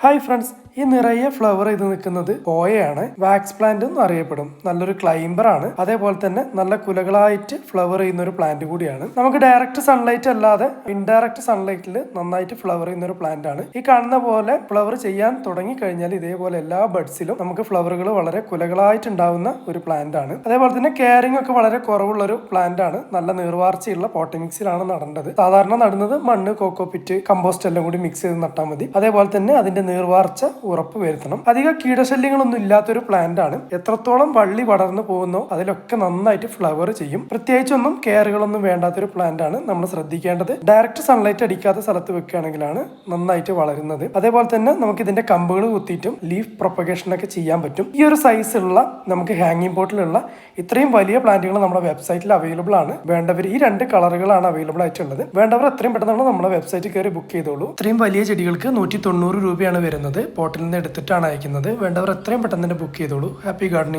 Hi friends ഈ നിറയെ flower ചെയ്ത് നിൽക്കുന്നത് പോയയാണ്. വാക്സ് പ്ലാന്റ് എന്ന് അറിയപ്പെടും. നല്ലൊരു ക്ലൈംബർ ആണ്. അതേപോലെ തന്നെ നല്ല കുലകളായിട്ട് ഫ്ലവർ ചെയ്യുന്ന ഒരു പ്ലാന്റ് കൂടിയാണ്. നമുക്ക് ഡയറക്റ്റ് സൺലൈറ്റ് അല്ലാതെ ഇൻഡയറക്റ്റ് സൺലൈറ്റിൽ നന്നായിട്ട് ഫ്ലവർ ചെയ്യുന്ന ഒരു പ്ലാന്റ് ആണ്. ഈ കാണുന്ന പോലെ ഫ്ലവർ ചെയ്യാൻ തുടങ്ങി കഴിഞ്ഞാൽ ഇതേപോലെ എല്ലാ ബഡ്സിലും നമുക്ക് ഫ്ലവറുകൾ വളരെ കുലകളായിട്ട് ഉണ്ടാവുന്ന ഒരു പ്ലാന്റ് ആണ്. അതേപോലെ തന്നെ കെയറിംഗ് ഒക്കെ വളരെ കുറവുള്ള ഒരു പ്ലാന്റ് ആണ്. നല്ല നീർവാർച്ചയുള്ള പോട്ടിമിക്സിലാണ് നടേണ്ടത്. സാധാരണ നടുന്നത് മണ്ണ് കോക്കോപിറ്റ് കമ്പോസ്റ്റ് എല്ലാം കൂടി മിക്സ് ചെയ്ത് നട്ടാൽ മതി. അതേപോലെ തന്നെ അതിന്റെ നീർവാർച്ച ഉറപ്പ് വരുത്തണം അധിക കീടശല്യങ്ങളൊന്നും ഇല്ലാത്തൊരു പ്ലാന്റ് ആണ് എത്രത്തോളം വള്ളി പടർന്നു പോകുന്നോ അതിലൊക്കെ നന്നായിട്ട് ഫ്ലവർ ചെയ്യും. പ്രത്യേകിച്ചൊന്നും കെയറുകളൊന്നും വേണ്ടാത്തൊരു പ്ലാന്റ് ആണ് നമ്മൾ ശ്രദ്ധിക്കേണ്ടത്. ഡയറക്റ്റ് സൺലൈറ്റ് അടിക്കാത്ത സ്ഥലത്ത് വെക്കുകയാണെങ്കിലാണ് നന്നായിട്ട് വളരുന്നത്. അതേപോലെ തന്നെ നമുക്ക് ഇതിന്റെ കമ്പുകൾ കുത്തിയിട്ടും ലീഫ് പ്രൊപ്പഗേഷൻ ഒക്കെ ചെയ്യാൻ പറ്റും. ഈ ഒരു സൈസുള്ള നമുക്ക് ഹാങ്ങിങ് പോട്ടിലുള്ള ഇത്രയും വലിയ പ്ലാന്റുകൾ നമ്മുടെ വെബ്സൈറ്റിൽ അവൈലബിൾ ആണ്. വേണ്ടവർ ഈ രണ്ട് കളറുകളാണ് അവൈലബിൾ ആയിട്ടുള്ളത്. വേണ്ടവർ എത്രയും പെട്ടെന്ന് നമ്മുടെ വെബ്സൈറ്റിൽ കയറി ബുക്ക് ചെയ്തോളൂ. ഇത്രയും വലിയ ചെടികൾക്ക് നൂറ്റി തൊണ്ണൂറ് രൂപയാണ് വരുന്നത്. പോട്ടിൽ നിന്ന് എടുത്തിട്ടാണ് അയക്കുന്നത്. വേണ്ടവർ എത്രയും പെട്ടെന്ന് തന്നെ ബുക്ക് ചെയ്തോളൂ. Happy gardening